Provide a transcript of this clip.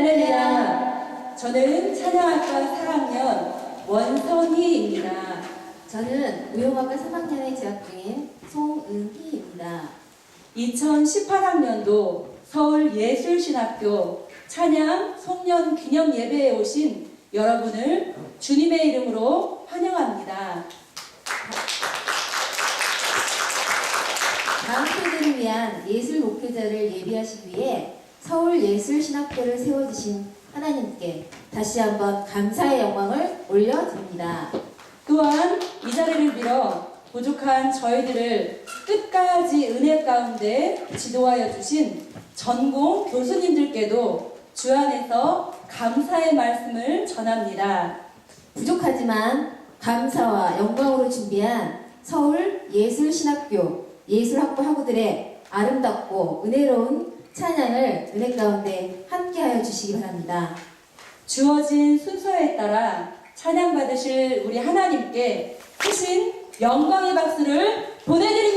할렐루야. 저는 찬양학과 4학년 원선희입니다. 저는 무용학과 3학년에 재학 중인 송은희입니다. 2018학년도 서울예술신학교 찬양 송년 기념 예배에 오신 여러분을 주님의 이름으로 환영합니다. 다음 세대를 위한 예술 목회자를 예비하시기 위해 서울예술신학교를 세워주신 하나님께 다시 한번 감사의 영광을 올려드립니다. 또한 이 자리를 빌어 부족한 저희들을 끝까지 은혜 가운데 지도하여 주신 전공 교수님들께도 주 안에서 감사의 말씀을 전합니다. 부족하지만 감사와 영광으로 준비한 서울 예술신학교 예술학부 학우들의 아름답고 은혜로운 찬양을 은혜 가운데 함께하여 주시기 바랍니다. 주어진 순서에 따라 찬양 받으실 우리 하나님께 크신 영광의 박수를 보내드립니다.